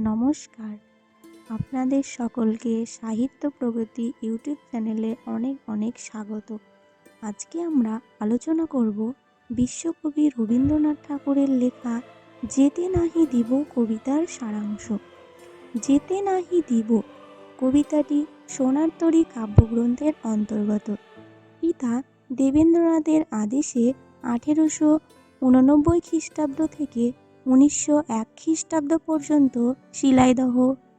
নমস্কার। আপনাদের সকলকে সাহিত্য প্রগতি ইউটিউব চ্যানেলে অনেক অনেক স্বাগত। আজকে আমরা আলোচনা করব বিশ্বকবি রবীন্দ্রনাথ ঠাকুরের লেখা যেতে নাহি দিব কবিতার সারাংশ যেতে নাহি দিব কবিতাটি সোনার তরী কাব্যগ্রন্থের অন্তর্গত। পিতা দেবেন্দ্রনাথের আদেশে আঠেরোশো উননব্বই খ্রিস্টাব্দ থেকে উনিশশো এক খ্রিস্টাব্দ পর্যন্ত শিলাইদহ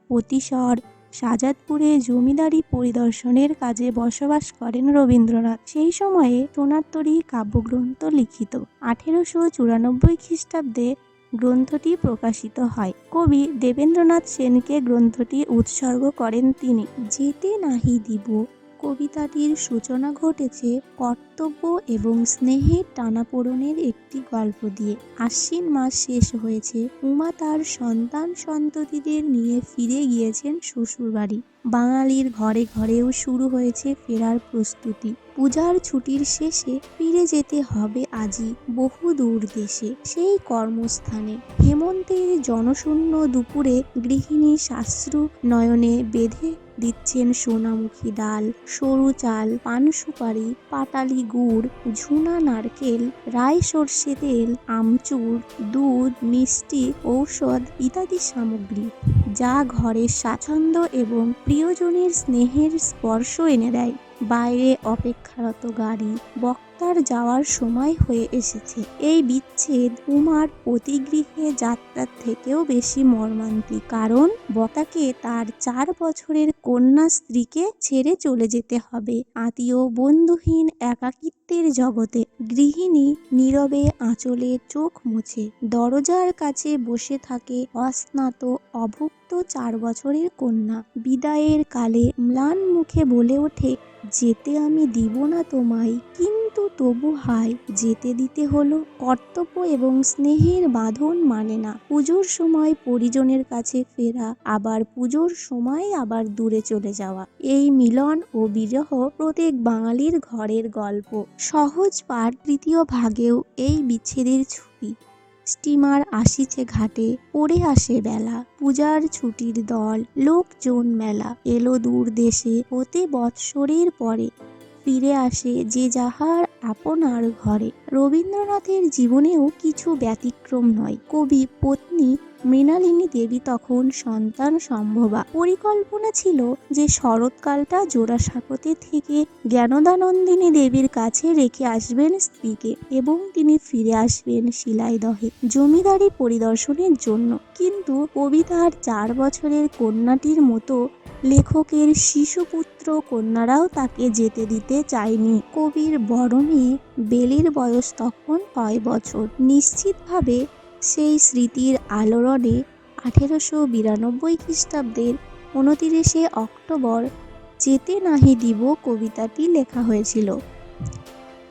অতিশর শাজাদপুরে জমিদারি পরিদর্শনের কাজে বসবাস করেন রবীন্দ্রনাথ। সেই সময়ে সোনারতরী কাব্যগ্রন্থ লিখিত। আঠেরোশো চুরানব্বই খ্রিস্টাব্দে গ্রন্থটি প্রকাশিত হয়। কবি দেবেন্দ্রনাথ সেনকে গ্রন্থটি উৎসর্গ করেন তিনি। যেতে নাহি দিব কবিতাটির সূচনা ঘটেছে কর্তব্য এবং স্নেহের টানাপোড়নের একটি গল্প দিয়ে। আশ্বিন মাস শেষ হয়েছে। উমা তার সন্তান সন্ততিদের নিয়ে ফিরে গিয়েছেন শ্বশুরবাড়ি। বাঙালির ঘরে ঘরেও শুরু হয়েছে ফেরার প্রস্তুতি। পূজার ছুটির শেষে ফিরে যেতে হবে আজই বহু দূর দেশে। সেই কর্মস্থানে হেমন্তের জনশূন্য দুপুরে গৃহিণী শাস্ত্রু নয়নে বেঁধে দিচ্ছেন সোনামুখী ডাল, সরু চাল, পান সুপারি, পাটালি গুড়, ঝুনা নারকেল, রাই সর্ষে তেল, আমচুর, দুধ, মিষ্টি, ঔষধ ইত্যাদি সামগ্রী। যা ঘরের স্বাচ্ছন্দ্য এবং প্রিয়জনের স্নেহের স্পর্শ এনে দেয়। বাইরে অপেক্ষারত গাড়ি বক্তার যাওয়ার সময় হয়ে এসেছে। এই বিচ্ছেদ উমার অতিগৃহে যাত্রার থেকেও বেশি মর্মান্তিক, কারণ বক্তাকে তার চার বছরের কন্যা স্ত্রীকে ছেড়ে চলে যেতে হবে। আত্মীয় বন্ধুহীন একাকিত্বের জগতে গৃহিণী নীরবে আঁচলে চোখ মুছে, দরজার কাছে বসে থাকে অস্নাত অভুক্ত চার বছরের কন্যা। বিদায়ের কালে ম্লান মুখে বলে ওঠে যেতে আমি দিব না তোমায়, কিন্তু তবু হায়, যেতে দিতে হলো। কর্তব্য এবং স্নেহের বাঁধন মানে না, পুজোর সময় পরিজনের কাছে ফেরা, আবার পুজোর সময় আবার দূরে চলে যাওয়া। এই মিলন ও বিরহ প্রত্যেক বাঙালির ঘরের গল্প। সহজ পাঠ তৃতীয় ভাগেও এই বিচ্ছেদের ছবি। স্টিমার আসিছে ঘাটে, পড়ে আসে বেলা। পূজার ছুটির দল, লোকজন মেলা। এলো দূর দেশে, হতে বৎসরের পরে। ফিরে আসে যে যাহার আপনার ঘরে। রবীন্দ্রনাথের জীবনেও কিছু ব্যতিক্রম নয়। কবি, পত্নী মৃণালিনী দেবী তখন সন্তান সম্ভবা। পরিকল্পনা ছিল যে শরৎকালটা জোড়াসাঁকোতে থেকে জ্ঞানদানন্দিনী দেবীর কাছে রেখে আসবেন স্ত্রীকে এবং তিনি ফিরে আসবেন শিলাইদহে জমিদারি পরিদর্শনের জন্য। কিন্তু কবিতার চার বছরের কন্যাটির মতো লেখকের শিশুপুত্র কন্যারাও তাকে যেতে দিতে চায়নি। কবির মেয়ে বেলির বয়স তখন ছয় বছর। নিশ্চিতভাবে সেই স্মৃতির আলোড়নে আঠেরোশো বিরানব্বই খ্রিস্টাব্দের উনতিরিশে অক্টোবর যেতে নাহি দিব কবিতাটি লেখা হয়েছিল।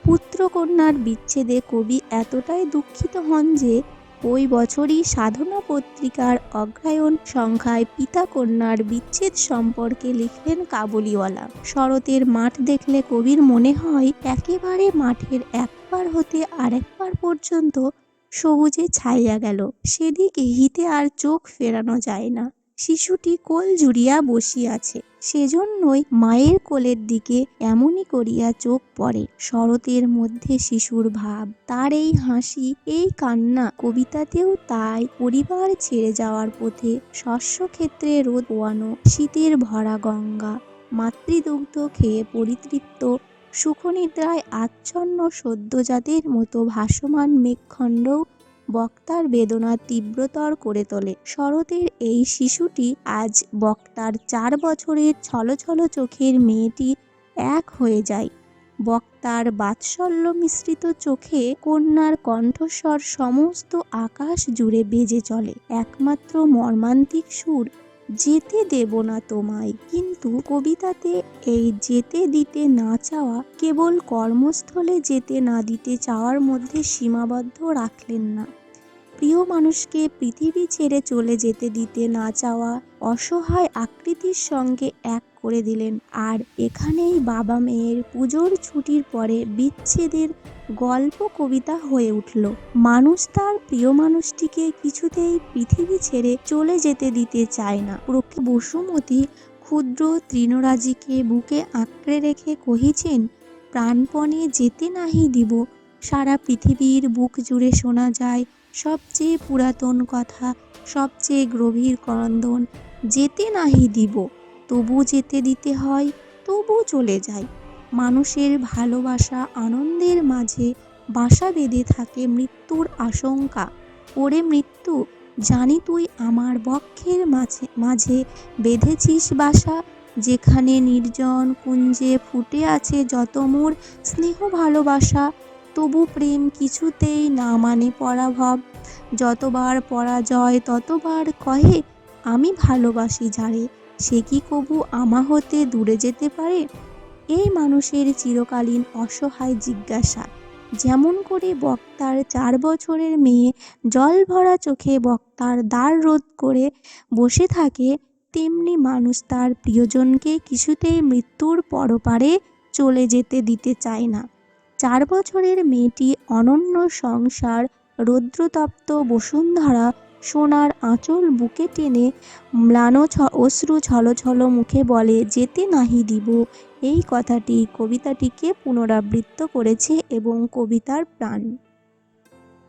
পুত্রকন্যার বিচ্ছেদে কবি এতটাই দুঃখিত হন যে ওই বছরই সাধনা পত্রিকার অগ্রায়ণ সংখ্যায় পিতা কন্যার বিচ্ছেদ সম্পর্কে লিখলেন কাবুলিওয়ালা। শরতের মাঠ দেখলে কবির মনে হয় একেবারে মাঠের একবার হতে আরেকবার পর্যন্ত সবুজে ছাইয়া গেল। সেদিকে হিতে আর চোখ ফেরানো যায় না। শিশুটি কোল জুড়িয়া বসিয়াছে। সেজন্যই মায়ের কোলের দিকে এমনই করিয়া চোখ পড়ে। শরতের মধ্যে শিশুর ভাব। তার এই হাসি, এই কান্না কবিতাতেও তাই পরিবার ছেড়ে যাওয়ার পথে শস্যক্ষেত্রে রোদ পোয়ানো, শীতের ভরা গঙ্গা, মাতৃদুগ্ধ খেয়ে পরিতৃপ্ত, সুখনিদ্রায় আচ্ছন্ন সদ্যজাতের মতো ভাসমান মেঘখণ্ডও বক্তার বেদনা তীব্রতর করে তোলে। শরতের এই শিশুটি আজ বক্তার চার বছরের ছলছল চোখের মেয়েটি এক হয়ে যায়। বক্তার বাৎসল্য মিশ্রিত চোখে কন্যার কণ্ঠস্বর সমস্ত আকাশ জুড়ে বেজে চলে। একমাত্র মর্মান্তিক সুর, যেতে দেব না তোমায়। কিন্তু কবিতাতে এই যেতে দিতে না চাওয়া কেবল কর্মস্থলে যেতে না দিতে চাওয়ার মধ্যে সীমাবদ্ধ রাখলেন না। প্রিয় মানুষকে পৃথিবী ছেড়ে চলে যেতে দিতে না চাওয়া অসহায় আকৃতির সঙ্গে এক করে দিলেন। আর এখানেই বাবা মেয়ের পুজোর ছুটির পরে বিচ্ছেদের গল্প কবিতা হয়ে উঠল। মানুষ তার প্রিয় মানুষটিকে কিছুতেই পৃথিবী ছেড়ে চলে যেতে দিতে চায় না। বসুমতী ক্ষুদ্র তৃণরাজিকে বুকে আঁকড়ে রেখে কহিছেন, প্রাণপণে যেতে নাহি দিব। সারা পৃথিবীর বুক জুড়ে শোনা যায় সবচেয়ে পুরাতন কথা, সবচেয়ে গভীর করন্দন, যেতে নাহি দিব, তবু যেতে দিতে হয়, তবু চলে যায় মানুষের ভালোবাসা আনন্দের মাঝে বাসা বেঁধে থাকে মৃত্যুর আশঙ্কা। ওরে মৃত্যু, জানি তুই আমার বক্ষের মাঝে মাঝে বেঁধেছিস বাসা, যেখানে নির্জন কুঞ্জে ফুটে আছে যত মোর স্নেহ ভালোবাসা তবু প্রেম কিছুতেই না মানে পরাভব। যতবার পরাজয়, ততবার কহে, আমি ভালোবাসি যারে, সে কি কবু আমা হতে দূরে যেতে পারে? এই মানুষের চিরকালীন অসহায় জিজ্ঞাসা। যেমন করে বক্তার চার বছরের মেয়ে জল ভরা চোখে বক্তার দ্বার রোধ করে বসে থাকে, তেমনি মানুষ তার প্রিয়জনকে কিছুতেই মৃত্যুর পরপারে চলে যেতে দিতে চায় না। চার বছরের মেয়েটি অনন্য সংসার, রৌদ্রতপ্ত বসুন্ধরা, সোনার আঁচল বুকে টেনে ম্লান অশ্রু ছলছল মুখে বলে, যেতে নাহি দিব। এই কথাটি কবিতাটিকে পুনরাবৃত্ত করেছে এবং কবিতার প্রাণ।